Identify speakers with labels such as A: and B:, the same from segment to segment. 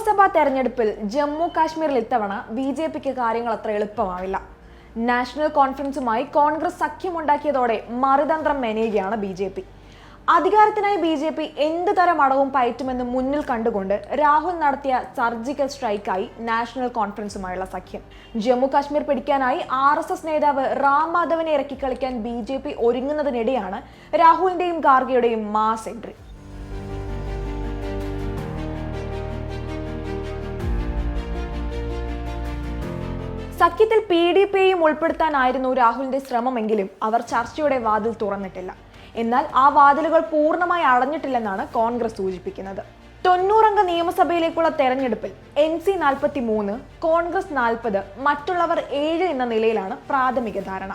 A: നിയമസഭാ തെരഞ്ഞെടുപ്പിൽ ജമ്മു കാശ്മീരിൽ ഇത്തവണ ബി ജെ പിക്ക് കാര്യങ്ങൾ അത്ര എളുപ്പമാവില്ല. നാഷണൽ കോൺഫറൻസുമായി കോൺഗ്രസ് സഖ്യമുണ്ടാക്കിയതോടെ മറുതന്ത്രം മെനയുകയാണ് ബി ജെ പി. അധികാരത്തിനായി ബി ജെ പി എന്ത് തരം അടവും പയറ്റുമെന്ന് മുന്നിൽ കണ്ടുകൊണ്ട് രാഹുൽ നടത്തിയ സർജിക്കൽ സ്ട്രൈക്കായി നാഷണൽ കോൺഫറൻസുമായുള്ള സഖ്യം. ജമ്മു കാശ്മീർ പിടിക്കാനായി ആർ എസ് എസ് നേതാവ് റാം മാധവനെ ഇറക്കിക്കളിക്കാൻ ബി ജെ പി ഒരുങ്ങുന്നതിനിടെയാണ് രാഹുലിന്റെയും ഗാർഗയുടെയും മാസ് എൻട്രി. സഖ്യത്തിൽ പി ഡി പിയെയും ഉൾപ്പെടുത്താനായിരുന്നു രാഹുലിന്റെ ശ്രമമെങ്കിലും അവർ ചർച്ചയുടെ വാതിൽ തുറന്നിട്ടില്ല. എന്നാൽ ആ വാതിലുകൾ പൂർണമായി അടഞ്ഞിട്ടില്ലെന്നാണ് കോൺഗ്രസ് സൂചിപ്പിക്കുന്നത്. തൊണ്ണൂറംഗ നിയമസഭയിലേക്കുള്ള തെരഞ്ഞെടുപ്പിൽ എൻ സി നാൽപ്പത്തി മൂന്ന് കോൺഗ്രസ് നാൽപ്പത് മറ്റുള്ളവർ ഏഴ് എന്ന നിലയിലാണ് പ്രാഥമിക ധാരണ.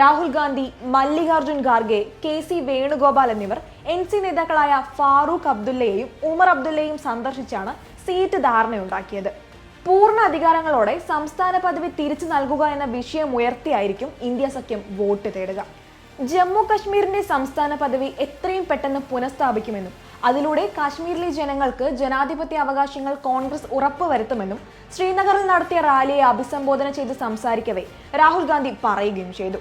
A: രാഹുൽ ഗാന്ധി മല്ലികാർജുൻ ഖാർഗെ കെ സി വേണുഗോപാൽ എന്നിവർ എൻ സി നേതാക്കളായ ഫാറൂഖ് അബ്ദുള്ളയെയും ഉമർ അബ്ദുള്ളയെയും സന്ദർശിച്ചാണ് സീറ്റ് ധാരണയുണ്ടാക്കിയത്. പൂർണ അധികാരങ്ങളോടെ സംസ്ഥാന പദവി തിരിച്ചു നൽകുക എന്ന വിഷയം ഉയർത്തിയായിരിക്കും ഇന്ത്യ സഖ്യം വോട്ട് തേടുക. ജമ്മു കശ്മീരിന്റെ സംസ്ഥാന പദവി എത്രയും പെട്ടെന്ന് പുനഃസ്ഥാപിക്കുമെന്നും അതിലൂടെ കാശ്മീരിലെ ജനങ്ങൾക്ക് ജനാധിപത്യ അവകാശങ്ങൾ കോൺഗ്രസ് ഉറപ്പുവരുത്തുമെന്നും ശ്രീനഗറിൽ നടത്തിയ റാലിയെ അഭിസംബോധന ചെയ്ത് സംസാരിക്കവേ രാഹുൽ ഗാന്ധി പറയുകയും ചെയ്തു.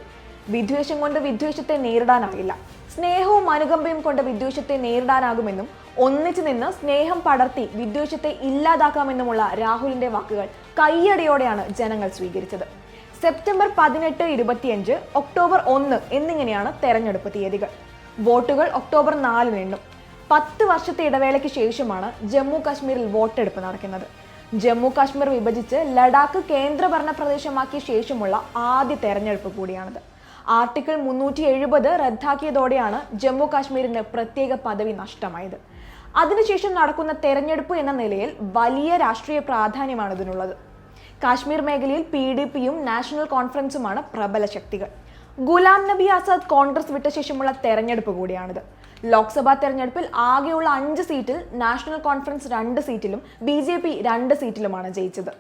A: വിദ്വേഷം കൊണ്ട് വിദ്വേഷത്തെ നേരിടാനാകില്ല സ്നേഹവും അനുകമ്പയും കൊണ്ട് വിദ്വേഷത്തെ നേരിടാനാകുമെന്നും ഒന്നിച്ചു നിന്ന് സ്നേഹം പടർത്തി വിദ്വേഷത്തെ ഇല്ലാതാക്കാമെന്നുമുള്ള രാഹുലിന്റെ വാക്കുകൾ കയ്യടിയോടെയാണ് ജനങ്ങൾ സ്വീകരിച്ചത്. സെപ്റ്റംബർ പതിനെട്ട് ഇരുപത്തിയഞ്ച് ഒക്ടോബർ ഒന്ന് എന്നിങ്ങനെയാണ് തെരഞ്ഞെടുപ്പ് തീയതികൾ. വോട്ടുകൾ ഒക്ടോബർ നാലിന് എണ്ണും. പത്ത് വർഷത്തെ ഇടവേളയ്ക്ക് ശേഷമാണ് ജമ്മു കാശ്മീരിൽ വോട്ടെടുപ്പ് നടക്കുന്നത്. ജമ്മു കാശ്മീർ വിഭജിച്ച് ലഡാക്ക് കേന്ദ്രഭരണ പ്രദേശമാക്കിയ ശേഷമുള്ള ആദ്യ തെരഞ്ഞെടുപ്പ് കൂടിയാണിത്. ആർട്ടിക്കിൾ മുന്നൂറ്റി എഴുപത് റദ്ദാക്കിയതോടെയാണ് ജമ്മു കാശ്മീരിന് പ്രത്യേക പദവി നഷ്ടമായത്. അതിനുശേഷം നടക്കുന്ന തെരഞ്ഞെടുപ്പ് എന്ന നിലയിൽ വലിയ രാഷ്ട്രീയ പ്രാധാന്യമാണ് ഇതിനുള്ളത്. കാശ്മീർ മേഖലയിൽ പി ഡി പിയും നാഷണൽ കോൺഫറൻസുമാണ് പ്രബല ശക്തികൾ. ഗുലാം നബി ആസാദ് കോൺഗ്രസ് വിട്ട ശേഷമുള്ള തെരഞ്ഞെടുപ്പ് കൂടിയാണിത്. ലോക്സഭാ തെരഞ്ഞെടുപ്പിൽ ആകെയുള്ള അഞ്ച് സീറ്റിൽ നാഷണൽ കോൺഫറൻസ് രണ്ട് സീറ്റിലും ബി രണ്ട് സീറ്റിലുമാണ് ജയിച്ചത്.